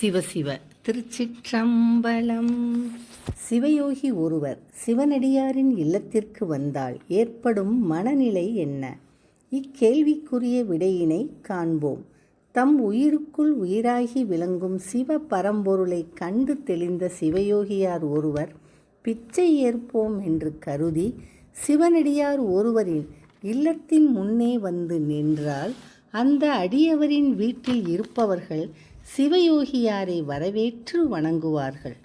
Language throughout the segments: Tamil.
சிவசிவ திருச்சிற்றம்பலம். சிவயோகி ஒருவர் சிவனடியாரின் இல்லத்திற்கு வந்தால் ஏற்படும் மனநிலை என்ன? இக்கேள்விக்குரிய விடையினை காண்போம். தம் உயிருக்குள் உயிராகி விளங்கும் சிவ பரம்பொருளை கண்டு தெளிந்த சிவயோகியார் ஒருவர் பிச்சை ஏற்போம் என்று கருதி சிவனடியார் ஒருவரின் இல்லத்தின் முன்னே வந்து நின்றால் அந்த அடியவரின் வீட்டில் இருப்பவர்கள் சிவயோகியாரை வரவேற்று வணங்குவார்கள்.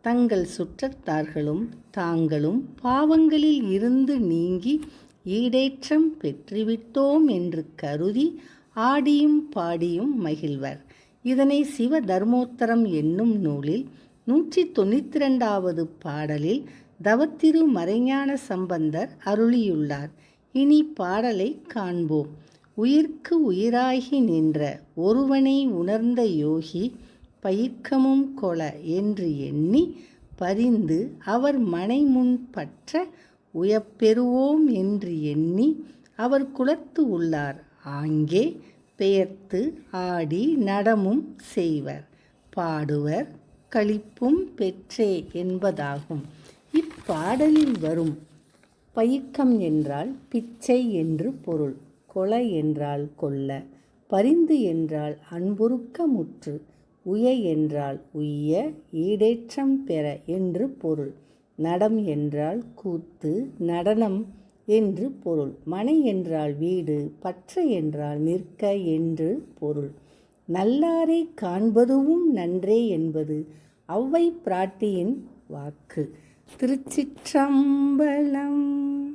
தங்கள் சுற்றத்தார்களும் தாங்களும் பாவங்களில் இருந்து நீங்கி ஈடேற்றம் பெற்றுவிட்டோம் என்று கருதி ஆடியும் பாடியும் மகிழ்வர். இதனை சிவ தர்மோத்தரம் என்னும் நூலில் நூற்றி தொண்ணூற்றி ரெண்டாவது பாடலில் தவத்திரு மறைஞான சம்பந்தர் அருளியுள்ளார். இனி பாடலை காண்போம். உயிர்க்கு உயிராகி நின்ற ஒருவனை உணர்ந்த யோகி பயிர்க்கமும் கொல என்று எண்ணி பரிந்து அவர் மனை முன் பற்ற உயப்பெறுவோம் என்று எண்ணி அவர் குலத்து உள்ளார். ஆங்கே பெயர்த்து ஆடி நடமும் செய்வர். பாடுவர் களிப்பும் பெற்றே என்பதாகும். இப்பாடலில் வரும் பயிக்கம் என்றால் பிச்சை என்று பொருள். கொலை என்றால் கொல்ல பரிந்து என்றால் அன்புருக்க முற்று உய என்றால் உய்ய ஈடேற்றம் பெற என்று பொருள் நடம் என்றால் கூத்து நடனம் என்று பொருள் மனை என்றால் வீடு பற்ற என்றால் நிற்க என்று பொருள். நல்லாரை காண்பதுவும் நன்றே என்பது ஔவை பிராட்டியின் வாக்கு. திருச்சிற்றம்பலம்